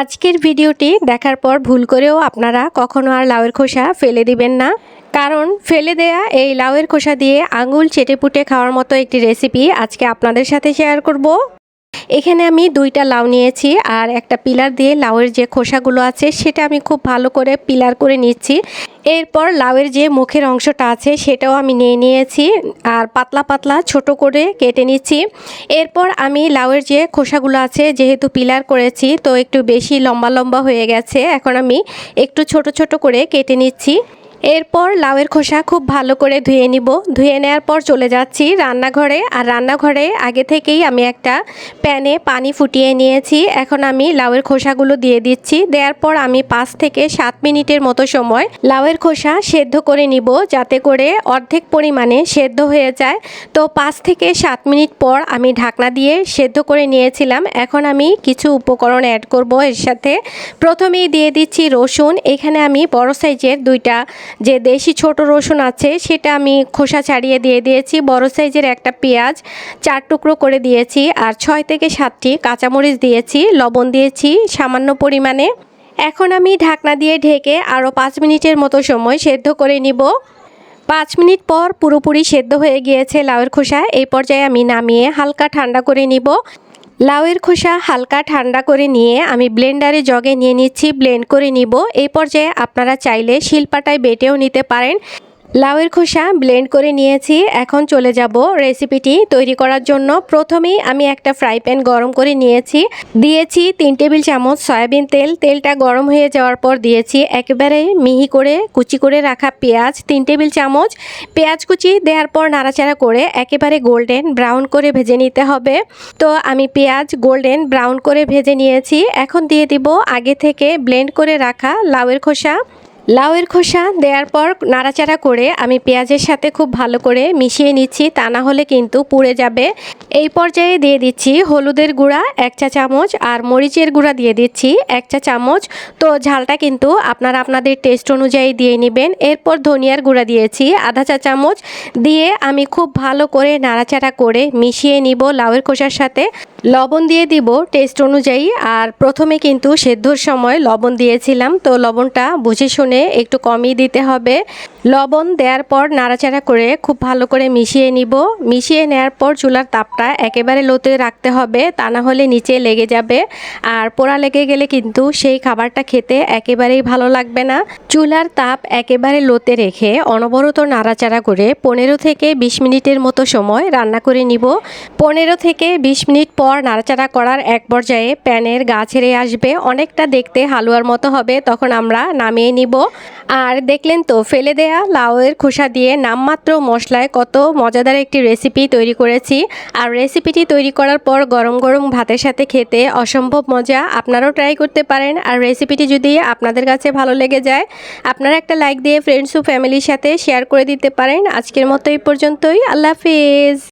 আজকের ভিডিওটি দেখার পর ভুল করেও আপনারা কখনো আর লাউয়ের খোসা ফেলে দিবেন না। কারণ ফেলে দেয়া এই লাউয়ের খোসা দিয়ে আঙুল চেটেপুটে খাওয়ার মতো একটি রেসিপি আজকে আপনাদের সাথে শেয়ার করব। এখানে আমি দুইটা লাউ নিয়েছি আর একটা পিলার দিয়ে লাউয়ের যে খোসাগুলো আছে সেটা আমি খুব ভালো করে পিলার করে নিচ্ছি। এরপর লাউয়ের যে মুখের অংশটা আছে সেটাও আমি নিয়ে নিয়েছি আর পাতলা পাতলা ছোট করে কেটে নিচ্ছি। এরপর আমি লাউয়ের যে খোসাগুলো আছে যেহেতু পিলার করেছি তো একটু বেশি লম্বা লম্বা হয়ে গেছে, এখন আমি একটু ছোট ছোট করে কেটে নিচ্ছি। এরপর লাউয়ের খোসা খুব ভালো করে ধুয়ে নিব। ধুয়ে নেওয়ার পর চলে যাচ্ছি রান্নাঘরে। আর রান্নাঘরে আগে থেকেই আমি একটা প্যানে পানি ফুটিয়ে নিয়েছি। এখন আমি লাউয়ের খোসাগুলো দিয়ে দিচ্ছি। দেওয়ার পর আমি পাঁচ থেকে সাত মিনিটের মতো সময় লাউয়ের খোসা সেদ্ধ করে নিব যাতে করে অর্ধেক পরিমাণে সেদ্ধ হয়ে যায়। তো পাঁচ থেকে সাত মিনিট পর আমি ঢাকনা দিয়ে সেদ্ধ করে নিয়েছিলাম। এখন আমি কিছু উপকরণ অ্যাড করব এর সাথে। প্রথমেই দিয়ে দিচ্ছি রসুন। এখানে আমি বড় সাইজের দুইটা যে দেশি ছোট রসুন আছে, সেটা আমি খোসা ছাড়িয়ে দিয়ে দিয়েছি। বড় সাইজের একটা পেঁয়াজ চার টুকরো করে দিয়েছি আর ছয় থেকে সাতটি কাঁচামরিচ দিয়েছি, লবণ দিয়েছি সামান্য পরিমাণে। এখন আমি ঢাকনা দিয়ে ঢেকে আরও পাঁচ মিনিটের মতো সময় সেদ্ধ করে নিব। পাঁচ মিনিট পর পুরোপুরি সেদ্ধ হয়ে গিয়েছে লাউয়ের খোসা। এই পর্যায়ে আমি নামিয়ে হালকা ঠান্ডা করে নিব। লাউয়ের খোসা হালকা ঠান্ডা করে নিয়ে আমি ব্লেন্ডারে জগে নিয়ে নিচ্ছি, ব্লেন্ড করে নিব। এই পর্যায়ে আপনারা চাইলে শিলপাটায় বেটেও নিতে পারেন। লাউয়ের খোসা ব্লেন্ড করে নিয়েছি। এখন চলে যাব রেসিপিটি তৈরি করার জন্য। প্রথমেই আমি একটা ফ্রাই প্যান গরম করে নিয়েছি। দিয়েছি তিন টেবিল চামচ সয়াবিন তেল। তেলটা গরম হয়ে যাওয়ার পর দিয়েছি একেবারে মিহি করে, কুচি করে রাখা পেঁয়াজ। তিন টেবিল চামচ পেঁয়াজ কুচি দেওয়ার পর নাড়াচাড়া করে একেবারে গোল্ডেন ব্রাউন করে ভেজে নিতে হবে। তো আমি পেঁয়াজ গোল্ডেন ব্রাউন করে ভেজে নিয়েছি। এখন দিয়ে দিব আগে থেকে ব্লেন্ড করে রাখা লাউয়ের খোসা। লাউয়ের খোসা দেওয়ার পর নাড়াচাড়া করে আমি পেঁয়াজের সাথে খুব ভালো করে মিশিয়ে নিচ্ছি, তা না হলে কিন্তু পুড়ে যাবে। এই পর্যায়ে দিয়ে দিচ্ছি হলুদের গুঁড়া, এক চা চামচ, আর মরিচের গুঁড়া দিয়ে দিচ্ছি এক চা চামচ। তো ঝালটা কিন্তু আপনারা আপনাদের টেস্ট অনুযায়ী দিয়ে নেবেন। এরপর ধনিয়ার গুঁড়া দিয়েছি, আধা চা চামচ। দিয়ে আমি খুব ভালো করে নাড়াচাড়া করে মিশিয়ে নিব লাউয়ের খোসার সাথে। লবণ দিয়ে দিব টেস্ট অনুযায়ী, আর প্রথমে কিন্তু সেদ্ধর সময় লবণ দিয়েছিলাম। তো লবণটা বুঝে শুনে একটু কমই দিতে হবে। লবণ দেওয়ার পর নাড়াচাড়া করে খুব ভালো করে মিশিয়ে নিব। মিশিয়ে নেওয়ার পর চুলার তাপটা একেবারে লোতে রাখতে হবে, তা না হলে নিচে লেগে যাবে। আর পোড়া লেগে গেলে কিন্তু সেই খাবারটা খেতে একেবারেই ভালো লাগবে না। চুলার তাপ একেবারে লোতে রেখে অনবরত নাড়াচাড়া করে পনেরো থেকে বিশ মিনিটের মতো সময় রান্না করে নিব। পনেরো থেকে বিশ মিনিট পর নাড়াচাড়া করার এক পর্যায়ে প্যানের গা ছেড়ে আসবে। অনেকটা দেখতে হালুয়ার মতো হবে, তখন আমরা নামিয়ে নিব। আর দেখলেন তো, ফেলে দেয়া লাউয়ের খোসা দিয়ে নামমাত্র মশলায় কত মজাদার একটি রেসিপি তৈরি করেছি। আর রেসিপিটি তৈরি করার পর গরম গরম ভাতের সাথে খেতে অসম্ভব মজা। আপনারাও ট্রাই করতে পারেন। আর রেসিপিটি যদি আপনাদের কাছে ভালো লেগে যায়, আপনারা একটা লাইক দিয়ে ফ্রেন্ডস ও ফ্যামিলির সাথে শেয়ার করে দিতে পারেন। আজকের মতো এই পর্যন্তই। আল্লাহ হাফিজ।